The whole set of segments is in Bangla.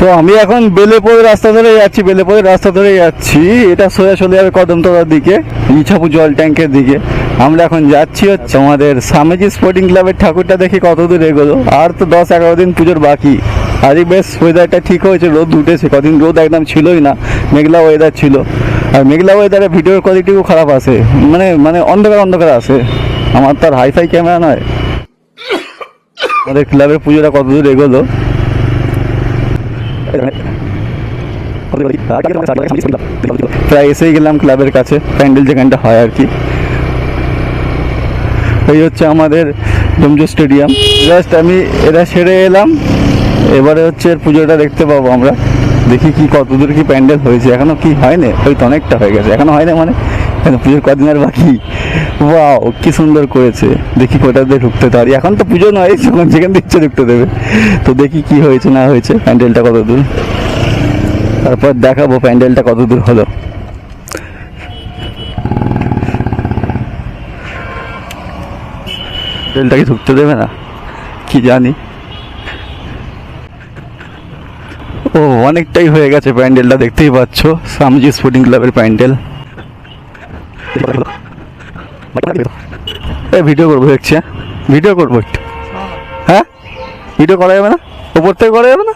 তো আমি এখন বেলেপুরের রাস্তা ধরে যাচ্ছি বেলেপুরের রাস্তা ধরে যাচ্ছি। এটা সোজা চলে যাবে কদমতলার দিকে ইছাপু জল ট্যাঙ্কের দিকে। আমরা এখন যাচ্ছি হচ্ছে আমাদের স্বামীজি স্পোর্টিং ক্লাবের ঠাকুরটা দেখি কত দূর এগোলো। আর তো দশ এগারো দিন পুজোর বাকি। আজই বেশ ওয়েদারটা ঠিক হয়েছে, রোদ উঠেছে। কদিন রোদ একদম ছিলই না, মেঘলা ওয়েদার ছিল। আর মেঘলা ওয়েদারে ভিডিওর কোয়ালিটিও খারাপ আসে মানে মানে অন্ধকার অন্ধকার আসে আমার তো আর হাইফাই ক্যামেরা নয়। আমাদের ক্লাবের পুজোটা কত দূর এগোলো। প্রায় এসেই গেলাম ক্লাবের কাছে, প্যান্ডেল যেখানটা হয় আর কি এই হচ্ছে আমাদের ডোমজো স্টেডিয়াম। জাস্ট আমি এটা সেরে এলাম, এবারে হচ্ছে পুজোটা দেখতে পাবো আমরা। দেখি কি কতদূর কি প্যান্ডেল হয়েছে। এখনও কি হয়নি? হয়তো অনেকটা হয়ে গেছে। এখনও হয় না মানে পুজোর কদিন আর বাকি। ওয়াও কি সুন্দর করেছে। দেখি কোথা দিয়ে ঢুকতে পারি। এখন তো পুজো নয়, যখন যেখান দিচ্ছে ঢুকতে দেবে। তো দেখি কি হয়েছে, না হয়েছে, প্যান্ডেলটা কত দূর? তারপর দেখাবো প্যান্ডেলটা কত দূর হলো। প্যান্ডেলটা কি ঢুকতে দেবে না? কি জানি। ও, অনেকটাই হয়ে গেছে প্যান্ডেলটা, দেখতেই পাচ্ছ। সামজি স্পোর্টিং ক্লাবের প্যান্ডেল। এ ভিডিও করব দেখছি হ্যাঁ? ভিডিও করব একটু। হ্যাঁ? ভিডিও করা যাবে না? ওপর থেকে করা যাবে না?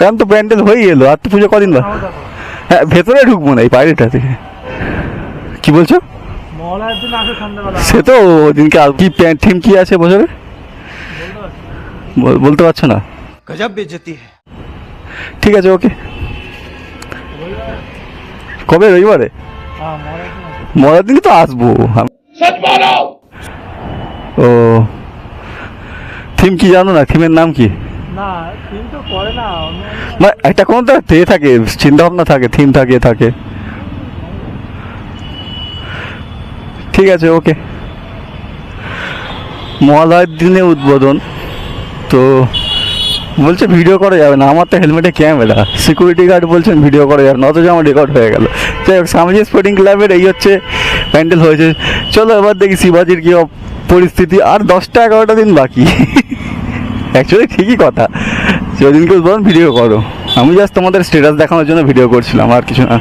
এখন তো প্যান্ডেল হয়ে এলো আর তো পুজো কদিন বা? হ্যাঁ ভেতরে ঢুকবো না এই বাইরেটা থেকে কি বলছো? সে তো ওদিনকে আর কি প্যান্ট থিম কি আছে বছরে? বলতে পারছ না? গজব বেজতি ঠিক আছে ওকে কবে রবিবারে? মরার দিন তো আসব। ও থিম কি জানো না? থিমের নাম কি? না দিন তো করে না অন্য মানে একটা কোনো তো এ থাকে চিন্তা ভাবনা থাকে থিম থাকে থাকে। ঠিক আছে ওকে মহালয়ের দিনে উদ্বোধন তো বলছে ভিডিও করা যাবে না, আমার তো হেলমেটে ক্যামেরা সিকিউরিটি গার্ড বলছেন ভিডিও করা যাবে না, অথচ আমার রেকর্ড হয়ে গেল। যাই হোক স্বামীজি স্পোর্টিং ক্লাবের এই হচ্ছে প্যান্ডেল হয়েছে। চলো এবার দেখি শিবাজির কী পরিস্থিতি। আর দশটা এগারোটা দিন বাকি। অ্যাকচুয়ালি ঠিকই কথা। সেদিনকে বলুন ভিডিও করো। আমি জাস্ট তোমাদের স্টেটাস দেখানোর জন্য ভিডিও করছিলাম, আর কিছু না।